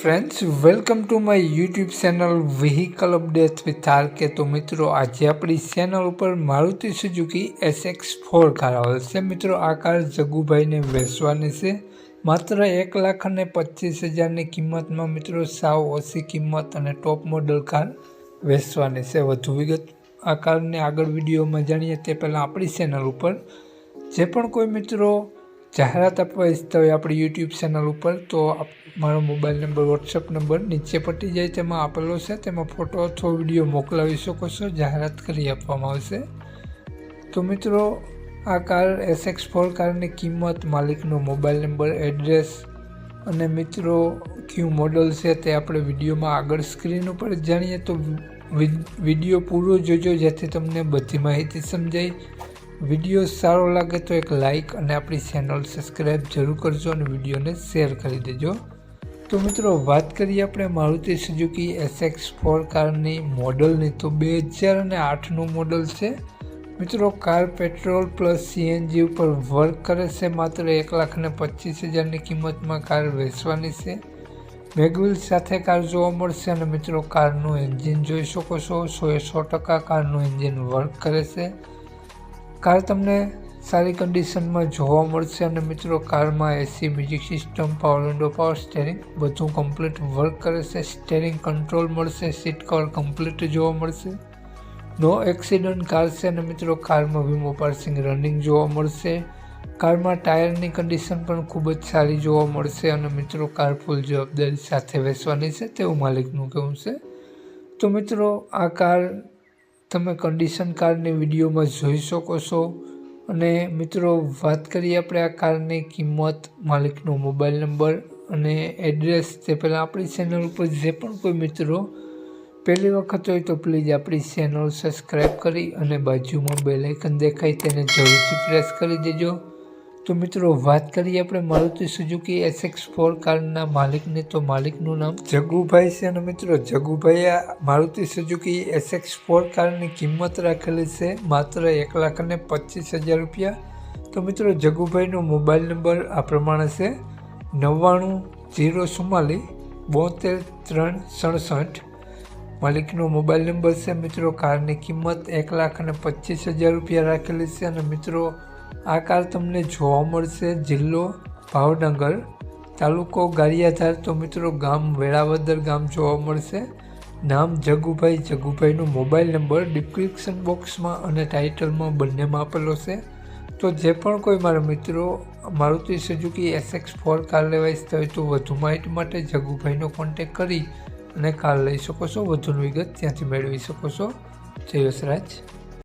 Friends welcome to my YouTube channel vehicle update with R K તો મિત્રો, આજે આપણી ચેનલ ઉપર Maruti Suzuki SX four car આવેલ છે. મિત્રો, આ કાર જગુભાઈને વેચવાની છે. માત્ર એક લાખ અને પચીસ હજારની કિંમતમાં મિત્રો, સાવ ઓછી કિંમત અને ટોપ મોડલ કાર વેચવાની છે. વધુ વિગત આ કારને આગળ વિડીયોમાં જાણીએ તે પહેલાં આપણી ચેનલ ઉપર. જે પણ કોઈ મિત્રો જાહેરાત આપવા ઈચ્છતા હોય આપણી યુટ્યુબ ચેનલ ઉપર, તો મારો મોબાઈલ નંબર વોટ્સઅપ નંબર નીચે પટી જાય, તેમાં આપેલો છે. તેમાં ફોટો અથવા વીડિયો મોકલાવી શકો છો. જાહેરાત કરી આપવામાં આવશે. તો મિત્રો, આ કાર એસએક્સ ફોર કારની કિંમત, માલિકનો મોબાઈલ નંબર એડ્રેસ અને મિત્રો, ક્યુ મોડલ છે તે આપણે વિડીયોમાં આગળ સ્ક્રીન ઉપર જાણીએ તો વીડિયો પૂરો જોજો, જેથી તમને બધી માહિતી સમજાય. વીડિયો સારો લાગે તો એક લાઇક અને આપણી ચેનલ સબસ્ક્રાઈબ જરૂર કરજો અને વિડીયોને શેર કરી દેજો. તો મિત્રો, વાત કરીએ આપણે મારુતિ સુઝુકી એસએક્સ ફોર કારની મોડલની. તો બે હજાર અને આઠનું મોડલ છે. મિત્રો, કાર પેટ્રોલ પ્લસ સીએનજી ઉપર વર્ક કરે છે. માત્ર એક લાખ ને પચીસ હજારની કિંમતમાં કાર વેચવાની છે. મેગવિલ સાથે કાર જોવા મળશે અને મિત્રો, કારનું એન્જિન જોઈ શકો છો. સો એ સો ટકા કારનું એન્જિન વર્ક કરે છે. કાર તમને સારી કન્ડિશનમાં જોવા મળશે અને મિત્રો કારમાં AC music system power window power steering બધું કમ્પ્લીટ વર્ક કરે છે. સ્ટેરિંગ કંટ્રોલ મળશે સીટ કવર કમ્પ્લીટ જોવા મળશે. નો એક્સિડન્ટ કાર છે અને મિત્રો કારમાં વીમો પાર્સિંગ રનિંગ જોવા મળશે. કારમાં ટાયરની કન્ડિશન પણ ખૂબ જ સારી જોવા મળશે અને મિત્રો કાર ફૂલ જવાબદારી સાથે વેચવાની છે, તેવું માલિકનું કહેવું છે. તો મિત્રો, આ કાર તમે કન્ડિશન કારની વિડીયોમાં જોઈ શકો છો. અને મિત્રો, વાત કરીએ આપણે આ કારની કિંમત, માલિકનો મોબાઈલ નંબર અને એડ્રેસ તે પહેલાં આપણી ચેનલ ઉપર જે પણ કોઈ મિત્રો પહેલી વખત હોય તો પ્લીઝ આપણી ચેનલ સબસ્ક્રાઈબ કરી અને બાજુમાં બેલાઇકન દેખાય તેને જરૂરથી પ્રેસ કરી દેજો. તો મિત્રો, વાત કરીએ આપણે મારુતિ સુઝુકી એસએક્સ ફોર કારના માલિકની. તો માલિકનું નામ જગુભાઈ છે અને મિત્રો, જગુભાઈએ મારુતિ સુઝુકી એસએક્સ ફોર કારની કિંમત રાખેલી છે, માત્ર એક લાખ અને પચીસ હજાર રૂપિયા. તો મિત્રો, જગુભાઈનો મોબાઈલ નંબર આ પ્રમાણે છે, નવ્વાણું જીરો સુમાલી બોતેર ત્રણ સડસઠ. માલિકનો મોબાઈલ નંબર છે, મિત્રો, કારની કિંમત એક લાખ અને પચીસ હજાર રૂપિયા રાખેલી છે અને મિત્રો આ કાર તમને જોવા મળશે જિલ્લો ભાવનગર, તાલુકો ગારિયાધાર. તો મિત્રો ગામ વેળાવદર ગામ જોવા મળશે. નામ જગુભાઈ. જગુભાઈનો મોબાઈલ નંબર ડિસ્ક્રિપ્શન બોક્સમાં અને ટાઇટલમાં બંનેમાં આપેલો છે. તો જે પણ કોઈ મારા મિત્રો, Maruti Suzuki SX four car લેવા ઇચ્છતા હોય તો વધુ માહિતી માટે જગુભાઈનો કોન્ટેક કરી અને કાર લઈ શકો છો. વધુની વિગત ત્યાંથી મેળવી શકો છો. જય